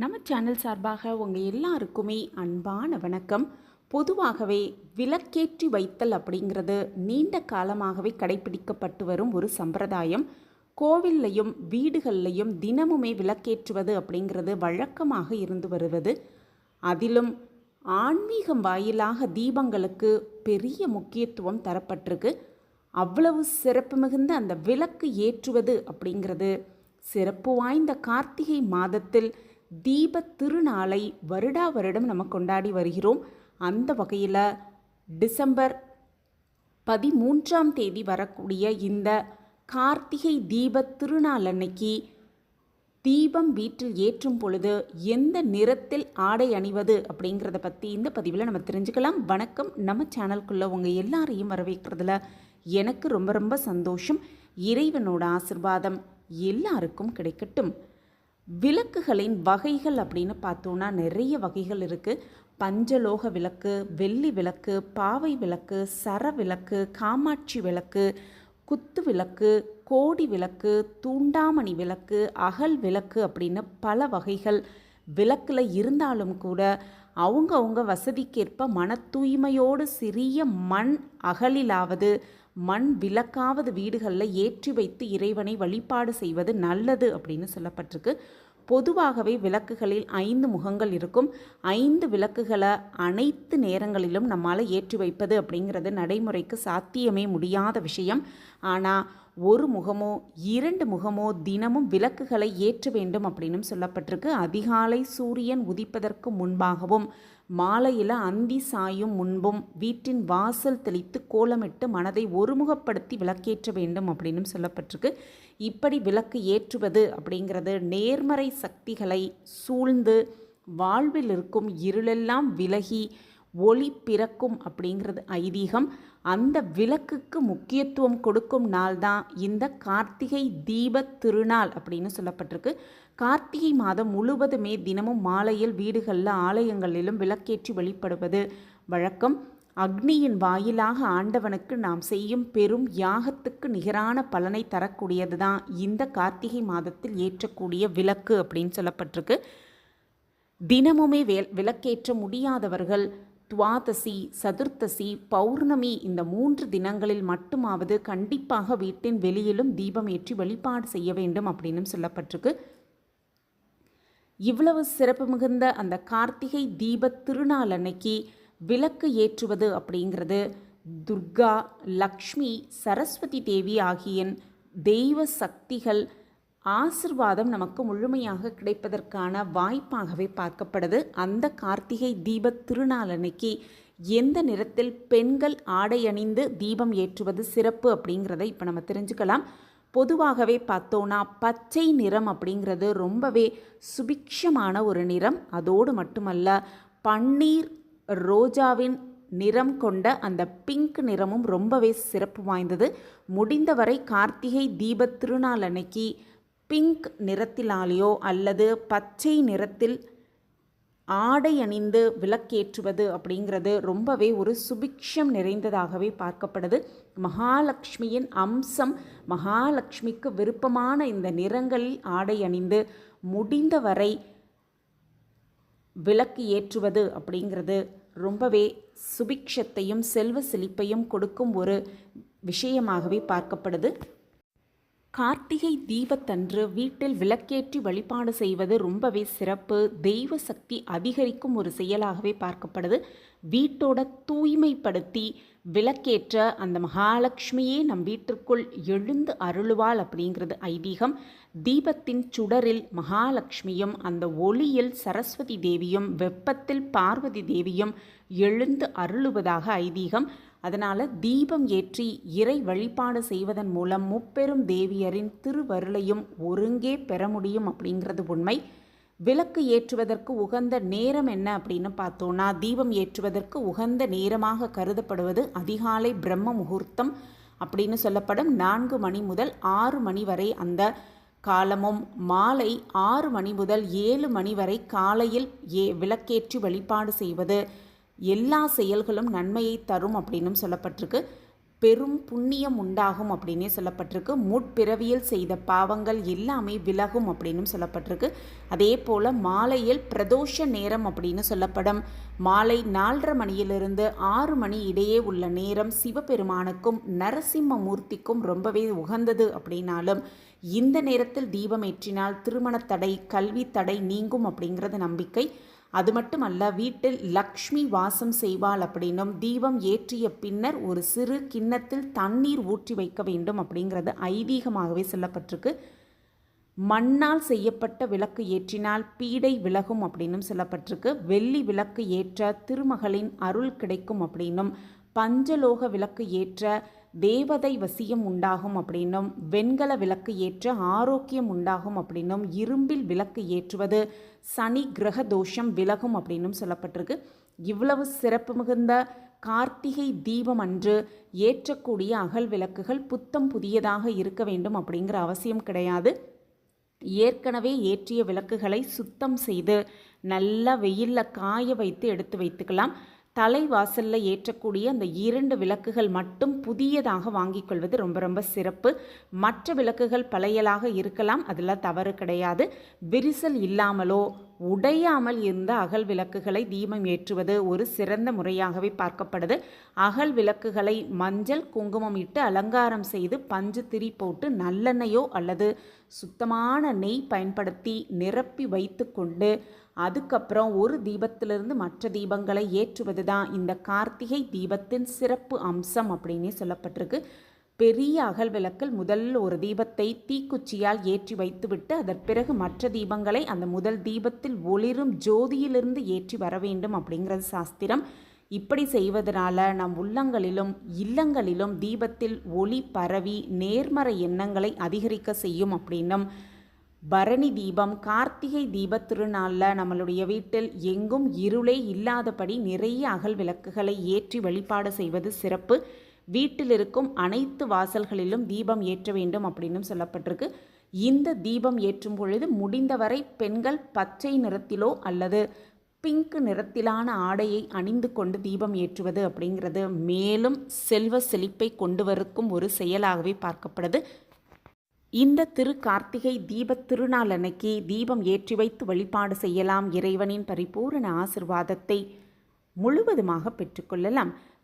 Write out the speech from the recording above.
நம்ம சேனல் சார்பாக உங்கள் எல்லாருக்குமே அன்பான வணக்கம். பொதுவாகவே விளக்கேற்றி வைத்தல் அப்படிங்கிறது நீண்ட காலமாகவே கடைபிடிக்கப்பட்டு வரும் ஒரு சம்பிரதாயம். கோவில்லையும் வீடுகள்லையும் தினமுமே விளக்கேற்றுவது அப்படிங்கிறது வழக்கமாக இருந்து வருவது. அதிலும் ஆன்மீகம் வாயிலாக தீபங்களுக்கு பெரிய முக்கியத்துவம் தரப்பட்டிருக்கு. அவ்வளவு சிறப்பு மிகுந்த அந்த விளக்கு ஏற்றுவது அப்படிங்கிறது சிறப்பு வாய்ந்த கார்த்திகை மாதத்தில் தீப திருநாளை வருடா வருடம் நம்ம கொண்டாடி வருகிறோம். அந்த வகையில் டிசம்பர் பதிமூன்றாம் தேதி வரக்கூடிய இந்த கார்த்திகை தீப திருநாள் அன்னைக்கு தீபம் வீட்டில் ஏற்றும் பொழுது எந்த நிறத்தில் ஆடை அணிவது அப்படிங்கிறத பற்றி இந்த பதிவில் நம்ம தெரிஞ்சுக்கலாம். வணக்கம். நம்ம சேனலுக்குள்ளே உங்கள் எல்லாரையும் வரவேற்கிறதுல எனக்கு ரொம்ப ரொம்ப சந்தோஷம். இறைவனோட ஆசிர்வாதம் எல்லாருக்கும் கிடைக்கட்டும். விளக்குகளின் வகைகள் அப்படின்னு பார்த்தோன்னா நிறைய வகைகள் இருக்குது பஞ்சலோக விளக்கு வெள்ளி விளக்கு பாவை விளக்கு சர விளக்கு காமாட்சி விளக்கு குத்து விளக்கு கோடி விளக்கு தூண்டாமணி விளக்கு அகல் விளக்கு அப்படின்னு பல வகைகள் விளக்கில் இருந்தாலும் கூட அவங்கவுங்க வசதிக்கேற்ப மன தூய்மையோடு சிறிய மண் அகலிலாவது மண் விளக்காவது வீடுகளில் ஏற்றி வைத்து இறைவனை வழிபாடு செய்வது நல்லது அப்படின்னு சொல்லப்பட்டிருக்கு. பொதுவாகவே விளக்குகளில் ஐந்து முகங்கள் இருக்கும். ஐந்து விளக்குகளை அனைத்து நேரங்களிலும் நம்மால் ஏற்றி வைப்பது அப்படிங்கிறது நடைமுறைக்கு சாத்தியமே முடியாத விஷயம். ஆனால் ஒரு முகமோ இரண்டு முகமோ தினமும் விளக்குகளை ஏற்ற வேண்டும் அப்படின்னு சொல்லப்பட்டிருக்கு. அதிகாலை சூரியன் உதிப்பதற்கு முன்பாகவும் மாலையில் அந்தி சாயும் முன்பும் வீட்டின் வாசல் தெளித்து கோலமிட்டு மனதை ஒருமுகப்படுத்தி விளக்கேற்ற வேண்டும் அப்படின்னு சொல்லப்பட்டிருக்கு. இப்படி விளக்கு ஏற்றுவது அப்படிங்கிறது நேர்மறை சக்திகளை சூழ்ந்து வாழ்வில் இருக்கும் இருளெல்லாம் விலகி ஒளி பிறக்கும் அப்படிங்கிறது ஐதீகம். அந்த விளக்குக்கு முக்கியத்துவம் கொடுக்கும் நாள் தான் இந்த கார்த்திகை தீப திருநாள் அப்படின்னு சொல்லப்பட்டிருக்கு. கார்த்திகை மாதம் முழுவதுமே தினமும் மாலையில் வீடுகளில் ஆலயங்களிலும் விளக்கேற்றி வழிபடுவது வழக்கம். அக்னியின் வாயிலாக ஆண்டவனுக்கு நாம் செய்யும் பெரும் யாகத்துக்கு நிகரான பலனை தரக்கூடியது தான் இந்த கார்த்திகை மாதத்தில் ஏற்றக்கூடிய விளக்கு அப்படின்னு சொல்லப்பட்டிருக்கு. தினமுமே வே விளக்கேற்ற முடியாதவர்கள் துவாதசி சதுர்த்தசி பௌர்ணமி இந்த மூன்று தினங்களில் மட்டுமாவது கண்டிப்பாக வீட்டின் வெளியிலும் தீபம் ஏற்றி வழிபாடு செய்ய வேண்டும் அப்படின்னு சொல்லப்பட்டிருக்கு. இவ்வளவு சிறப்பு மிகுந்த அந்த கார்த்திகை தீப திருநாள் அன்னைக்கு விளக்கு ஏற்றுவது அப்படிங்கிறது துர்கா லக்ஷ்மி சரஸ்வதி தேவி ஆகிய தெய்வ சக்திகள் ஆசிர்வாதம் நமக்கு முழுமையாக கிடைப்பதற்கான வாய்ப்பாகவே பார்க்கப்படுது. அந்த கார்த்திகை தீப திருநாள் அன்னைக்கு எந்த நிறத்தில் பெண்கள் ஆடை அணிந்து தீபம் ஏற்றுவது சிறப்பு அப்படிங்கிறத இப்போ நம்ம தெரிஞ்சுக்கலாம். பொதுவாகவே பார்த்தோன்னா பச்சை நிறம் அப்படிங்கிறது ரொம்பவே சுபிக்ஷமான ஒரு நிறம். அதோடு மட்டுமல்ல பன்னீர் ரோஜாவின் நிறம் கொண்ட அந்த பிங்க் நிறமும் ரொம்பவே சிறப்பு வாய்ந்தது. முடிந்தவரை கார்த்திகை தீப திருநாள் அன்னைக்கு பிங்க் நிறத்திலாலேயோ அல்லது பச்சை நிறத்தில் ஆடை அணிந்து விளக்கேற்றுவது அப்படிங்கிறது ரொம்பவே ஒரு சுபிக்ஷம் நிறைந்ததாகவே பார்க்கப்படுது. மகாலட்சுமியின் அம்சம் மகாலட்சுமிக்கு விருப்பமான இந்த நிறங்களில் ஆடை அணிந்து முடிந்தவரை விளக்கு ஏற்றுவது அப்படிங்கிறது ரொம்பவே சுபிக்ஷத்தையும் செல்வ செழிப்பையும் கொடுக்கும் ஒரு விஷயமாகவே பார்க்கப்படுது. கார்த்திகை தீபத்தன்று வீட்டில் விளக்கேற்றி வழிபாடு செய்வது ரொம்பவே சிறப்பு. தெய்வ சக்தி அதிகரிக்கும் ஒரு செயலாகவே பார்க்கப்படுது. வீட்டோட தூய்மைப்படுத்தி விளக்கேற்ற அந்த மகாலட்சுமியே நம் வீட்டிற்குள் எழுந்து அருளுவாள் அப்படிங்கிறது ஐதீகம். தீபத்தின் சுடரில் மகாலட்சுமியும் அந்த ஒளியில் சரஸ்வதி தேவியும் வெப்பத்தில் பார்வதி தேவியும் எழுந்து அருளுவதாக ஐதீகம். அதனால் தீபம் ஏற்றி இறை வழிபாடு செய்வதன் மூலம் முப்பெரும் தேவியரின் திருவருளையும் ஒருங்கே பெற முடியும் அப்படிங்கிறது உண்மை. விளக்கு ஏற்றுவதற்கு உகந்த நேரம் என்ன அப்படின்னு பார்த்தோன்னா தீபம் ஏற்றுவதற்கு உகந்த நேரமாக கருதப்படுவது அதிகாலை பிரம்ம முகூர்த்தம் அப்படின்னு சொல்லப்படும். நான்கு மணி முதல் ஆறு மணி வரை அந்த காலமும் மாலை ஆறு மணி முதல் ஏழு மணி வரை காலையில் ஏ விளக்கேற்றி வழிபாடு செய்வது எல்லா செயல்களும் நன்மையை தரும் அப்படின்னும் சொல்லப்பட்டிருக்கு. பெரும் புண்ணியம் உண்டாகும் அப்படின்னே சொல்லப்பட்டிருக்கு. முற்பிறவியில் செய்த பாவங்கள் எல்லாமே விலகும் அப்படின்னும் சொல்லப்பட்டிருக்கு. அதே போல் மாலையில் பிரதோஷ நேரம் அப்படின்னு சொல்லப்படும். மாலை நாலரை மணியிலிருந்து ஆறு மணி இடையே உள்ள நேரம் சிவபெருமானுக்கும் நரசிம்ம மூர்த்திக்கும் ரொம்பவே உகந்தது அப்படின்னாலும் இந்த நேரத்தில் தீபம் ஏற்றினால் திருமண தடை கல்வி தடை நீங்கும் அப்படிங்கிறது நம்பிக்கை. அது மட்டுமல்ல வீட்டில் லக்ஷ்மி வாசம் செய்வாள் அப்படின்னும் தீபம் ஏற்றிய பின்னர் ஒரு சிறு கிண்ணத்தில் தண்ணீர் ஊற்றி வைக்க வேண்டும் அப்படிங்கிறது ஐதீகமாகவே சொல்லப்பட்டிருக்கு. மண்ணால் செய்யப்பட்ட விளக்கு ஏற்றினால் பீடை விலகும் அப்படின்னும் சொல்லப்பட்டிருக்கு. வெள்ளி விளக்கு ஏற்ற திருமகளின் அருள் கிடைக்கும் அப்படின்னும் பஞ்சலோக விளக்கு ஏற்ற தேவதை வசியம் உண்டாகும் அப்படின்னும் வெண்கல விளக்கு ஏற்ற ஆரோக்கியம் உண்டாகும் அப்படின்னும் இரும்பில் விளக்கு ஏற்றுவது சனி கிரக தோஷம் விலகும் அப்படின்னும் சொல்லப்பட்டிருக்கு. இவ்வளவு சிறப்பு மிகுந்த கார்த்திகை தீபம் அன்று ஏற்றக்கூடிய அகல் விளக்குகள் புத்தம் புதியதாக இருக்க வேண்டும் அப்படிங்கிற அவசியம் கிடையாது. ஏற்கனவே ஏற்றிய விளக்குகளை சுத்தம் செய்து நல்லா வெயிலில் காய வைத்து எடுத்து வைத்துக்கலாம். தலைவாசலில் ஏற்றக்கூடிய அந்த இரண்டு விளக்குகள் மட்டும் புதியதாக வாங்கிக் கொள்வது ரொம்ப ரொம்ப சிறப்பு. மற்ற விளக்குகள் பழையலாக இருக்கலாம் அதில் தவறு கிடையாது. விரிசல் இல்லாமலோ உடையாமல் இருந்த அகல் விளக்குகளை தீபம் ஏற்றுவது ஒரு சிறந்த முறையாகவே பார்க்கப்படுது. அகல் விளக்குகளை மஞ்சள் குங்குமம் இட்டு அலங்காரம் செய்து பஞ்சு திரி போட்டு நல்லெண்ணெயோ அல்லது சுத்தமான நெய் பயன்படுத்தி நிரப்பி வைத்து கொண்டு அதுக்கப்புறம் ஒரு தீபத்திலிருந்து மற்ற தீபங்களை ஏற்றுவது தான் இந்த கார்த்திகை தீபத்தின் சிறப்பு அம்சம் அப்படின்னே சொல்லப்பட்டிருக்கு. பெரிய அகல் விளக்கில் முதல் ஒரு தீபத்தை தீக்குச்சியால் ஏற்றி வைத்துவிட்டு அதன் பிறகு மற்ற தீபங்களை அந்த முதல் தீபத்தில் ஒளிரும் ஜோதியிலிருந்து ஏற்றி வர வேண்டும் அப்படிங்கிறது சாஸ்திரம். இப்படி செய்வதனால நம் உள்ளங்களிலும் இல்லங்களிலும் தீபத்தில் ஒளி பரவி நேர்மறை எண்ணங்களை அதிகரிக்க செய்யும் அப்படின்னும் பரணி தீபம் கார்த்திகை தீப திருநாளில் நம்மளுடைய வீட்டில் எங்கும் இருளே இல்லாதபடி நிறைய அகல் விளக்குகளை ஏற்றி வழிபாடு செய்வது சிறப்பு. வீட்டில் இருக்கும் அனைத்து வாசல்களிலும் தீபம் ஏற்ற வேண்டும் அப்படின்னும் சொல்லப்பட்டிருக்கு. இந்த தீபம் ஏற்றும் பொழுது முடிந்தவரை பெண்கள் பச்சை நிறத்திலோ அல்லது பிங்க் நிறத்திலான ஆடையை அணிந்து கொண்டு தீபம் ஏற்றுவது அப்படிங்கிறது மேலும் செல்வ செழிப்பை கொண்டு வருக்கும் ஒரு செயலாகவே பார்க்கப்படுது. இந்த திரு கார்த்திகை தீபத் திருநாள் அன்னைக்கு தீபம் ஏற்றி வைத்து வழிபாடு செய்யலாம் இறைவனின் பரிபூரண ஆசிர்வாதத்தை முழுவதுமாக பெற்றுக்கொள்ளலாம்